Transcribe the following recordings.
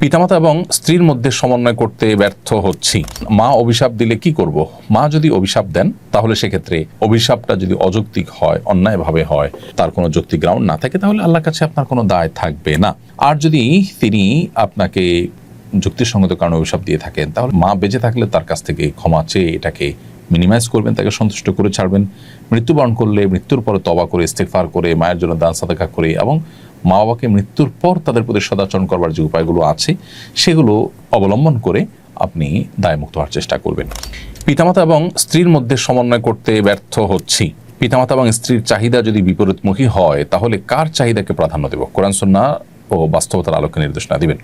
পিতামাতা এবং স্ত্রীর মধ্যে সমন্বয় করতে ব্যর্থ হচ্ছি। মা অভিশাপ দিলে কি করব? মা যদি অভিশাপ দেন, তাহলে সেক্ষেত্রে অভিশাপটা যদি অযৌক্তিক হয়, অন্যায়ভাবে হয়, তার কোনো যৌক্তিক গ্রাউন্ড না থাকে, তাহলে আল্লাহর কাছে আপনার কোনো দায় থাকবে না। আর যদি তিনি আপনাকে যুক্তিসঙ্গত কারণে অভিশাপ দিয়ে থাকেন, তাহলে মা বেঁচে থাকলে তার কাছ থেকে ক্ষমা চেয়ে এটাকে মিনিমাইজ করবেন, তাকে সন্তুষ্ট করে ছাড়বেন। মৃত্যুবরণ করলে মৃত্যুর পরে তবা করে ইস্তেকফার করে, মায়ের জন্য দান, সাদাকা করে এবং মা বাবাকে মৃত্যুর পর তাদের প্রতি সদাচরণ করবার যে উপায়গুলো আছে, সেগুলো অবলম্বন করে আপনি দায়মুক্ত হওয়ার চেষ্টা করবেন। পিতামাতা এবং স্ত্রীর মধ্যে সমন্বয় করতে ব্যর্থ হচ্ছি। পিতামাতা এবং স্ত্রীর চাহিদা যদি বিপরীতমুখী হয়, তাহলে কার চাহিদাকে প্রাধান্য দেব? কোরআন সন্না ও বাস্তবতার আলোকে নির্দেশনা দিবেন।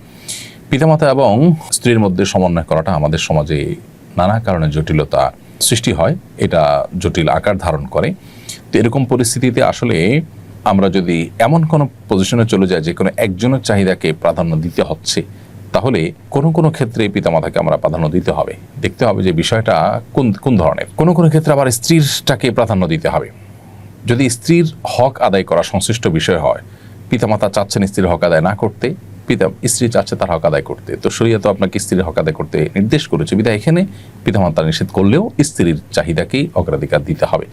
পিতামাতা এবং স্ত্রীর মধ্যে সমন্বয় করাটা আমাদের সমাজে নানা কারণে জটিলতা সৃষ্টি হয়, এটা জটিল আকার ধারণ করে। তো এরকম পরিস্থিতিতে আসলে আমরা যদি এমন কোনো পজিশনে চলে যাই, যে কোনো একজনের চাহিদাকে প্রাধান্য দিতে হচ্ছে, তাহলে কোনো কোনো ক্ষেত্রে পিতামাতাকে আমরা প্রাধান্য দিতে হবে। দেখতে হবে যে বিষয়টা কোন কোন ধরনের। কোনো কোনো ক্ষেত্রে আবার স্ত্রীরটাকে প্রাধান্য দিতে হবে। যদি স্ত্রীর হক আদায় করা সংশ্লিষ্ট বিষয় হয়, পিতামাতা চাচ্ছেন স্ত্রীর হক আদায় না করতে পিতা, স্ত্রী চাচ্ছে তার হক আদায় করতে। তো শরীয়ত আপনাকে স্ত্রীর হক আদায় করতে নির্দেশ করেছে। বিধায় এখানে পিতামাতা নিষেধ করলেও স্ত্রীর চাহিদাকেই অগ্রাধিকার দিতে হবে।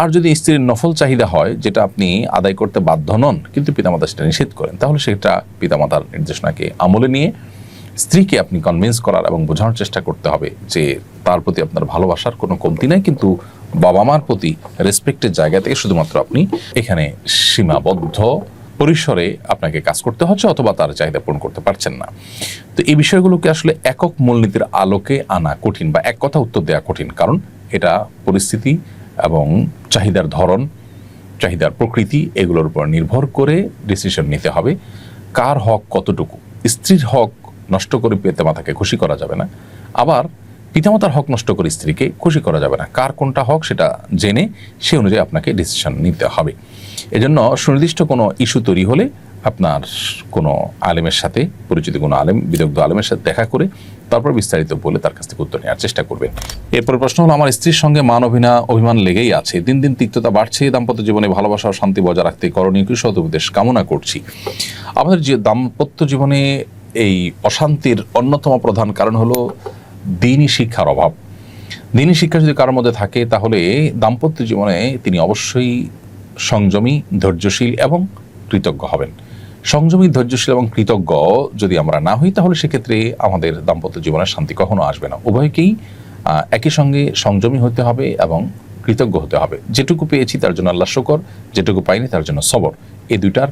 আর যদি স্ত্রীর নফল চাহিদা হয়, যেটা আপনি আদায় করতে বাধ্য নন, কিন্তু পিতামাতা সেটা নিষেধ করেন, তাহলে সেটা পিতামাতার নির্দেশনাকে আমলে নিয়ে স্ত্রীকে আপনি কনভিন্স করার এবং বোঝানোর চেষ্টা করতে হবে যে তার প্রতি আপনার ভালোবাসার কোনো কমতি নাই, কিন্তু বাবা মার প্রতি রেসপেক্টের জায়গা থেকে শুধুমাত্র আপনি এখানে সীমাবদ্ধ পরিসরে আপনাকে কাজ করতে হচ্ছে অথবা তার চাহিদা পূরণ করতে পারছেন না। তো এই বিষয়গুলোকে আসলে একক মূলনীতির আলোকে আনা কঠিন বা এক কথা উত্তর দেওয়া কঠিন, কারণ এটা পরিস্থিতি এবং চাহিদার ধরন, চাহিদার প্রকৃতি, এগুলোর উপর নির্ভর করে ডিসিশন নিতে হবে। কার হক কতটুকু? স্ত্রীর হক নষ্ট করে পিতামাতাকে খুশি করা যাবে না। আবার পিতামাতার হক নষ্ট করে স্ত্রীকে খুশি করা যাবে না। কার কোনটা হক সেটা জেনে সে অনুযায়ী আপনাকে ডিসিশন নিতে হবে। এজন্য সুনির্দিষ্ট কোনো ইস্যু তৈরি হলে আপনার কোনো আলেমের সাথে, পরিচিত কোনো আলেম, বিদগ্ধ আলেমের সাথে দেখা করে তারপর বিস্তারিত বলে তার কাছ থেকে উত্তর নেওয়ার চেষ্টা করবেন। এরপর প্রশ্ন হলো, আমার স্ত্রীর সঙ্গে মান অভিনা অভিমান লেগেই আছে। দিন দিন তিক্ততা বাড়ছে, দাম্পত্য জীবনে ভালোবাসা ও শান্তি বজায় রাখতে করণীয় কৃষি উপদেশ কামনা করছি। আমাদের যে দাম্পত্য জীবনে এই অশান্তির অন্যতম প্রধান কারণ হলো দিনই শিক্ষার অভাব। দিনই শিক্ষা যদি কারোর মধ্যে থাকে, তাহলে দাম্পত্য জীবনে তিনি অবশ্যই সংযমী, ধৈর্যশীল এবং কৃতজ্ঞ হবেন। সংযমী, ধৈর্যশীল এবং কৃতজ্ঞ যদি আমরা না হই, তাহলে সেক্ষেত্রে আমাদের দাম্পত্য জীবনের শান্তি কখনো আসবে না। উভয়কেই একই সঙ্গে সংযমী হতে হবে এবং কৃতজ্ঞ হতে হবে। যেটুকু পেয়েছি তার জন্য আল্লাহ শকর, যেটুকু পাইনি তার জন্য সবর। এই দুইটার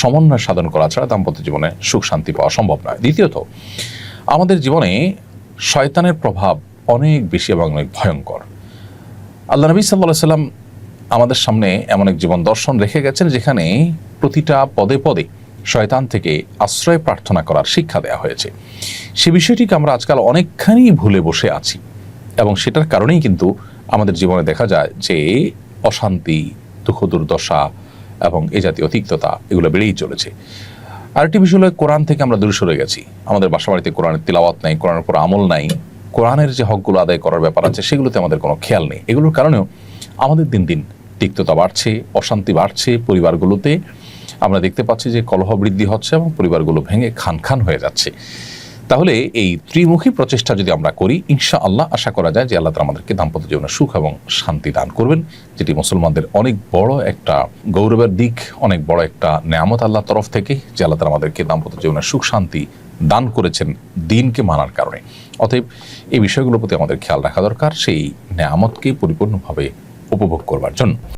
সমন্বয় সাধন করা ছাড়া দাম্পত্য জীবনে সুখ শান্তি পাওয়া সম্ভব নয়। দ্বিতীয়ত, আমাদের জীবনে শয়তানের প্রভাব অনেক বেশি এবং অনেক ভয়ঙ্কর। আল্লাহ নবী সাল্লাহ সাল্লাম আমাদের সামনে এমন এক জীবন দর্শন রেখে গেছেন, যেখানে প্রতিটা পদে পদে শয়তান থেকে আশ্রয় প্রার্থনা করার শিক্ষা দেওয়া হয়েছে। সে বিষয়টিকে আমরা আজকাল অনেকখানি ভুলে বসে আছি এবং সেটার কারণেই কিন্তু আমাদের জীবনে দেখা যায় যে অশান্তি, দুঃখ, দুর্দশা এবং এ জাতীয় অতিক্ততা এগুলো বেড়েই চলেছে। আরেকটি বিষয় হলো কোরআন থেকে আমরা দূরে সরে গেছি। আমাদের বাসাবাড়িতে কোরআনের তিলাওয়াত নাই, কোরআনের উপর আমল নাই। কোরআনের যে হকগুলো আদায় করার ব্যাপার আছে, সেগুলোতে আমাদের কোনো খেয়াল নেই। এগুলোর কারণেও আমাদের দিন দিন তিক্ততা বাড়ছে, অশান্তি বাড়ছে পরিবারগুলোতে। আমরা দেখতে পাচ্ছি যে কলহ বৃদ্ধি হচ্ছে এবং পরিবারগুলো ভেঙে খান খান হয়ে যাচ্ছে। তাহলে এই ত্রিমুখী প্রচেষ্টা যদি আমরা করি ইনশা আল্লাহ আশা করা যায় যে আল্লাহ তালা আমাদেরকে দাম্পত্য জীবনে সুখ এবং শান্তি দান করবেন, যেটি মুসলমানদের অনেক বড় একটা গৌরবের দিক, অনেক বড় একটা নেয়ামত আল্লাহর তরফ থেকে, যে আল্লাহ তালা আমাদেরকে দাম্পত্য জীবনে সুখ, শান্তি দান করেছেন দিনকে মানার কারণে। অতএব এই বিষয়গুলোর প্রতি আমাদের খেয়াল রাখা দরকার, সেই নেয়ামতকে পরিপূর্ণভাবে উপভোগ করবার জন্য।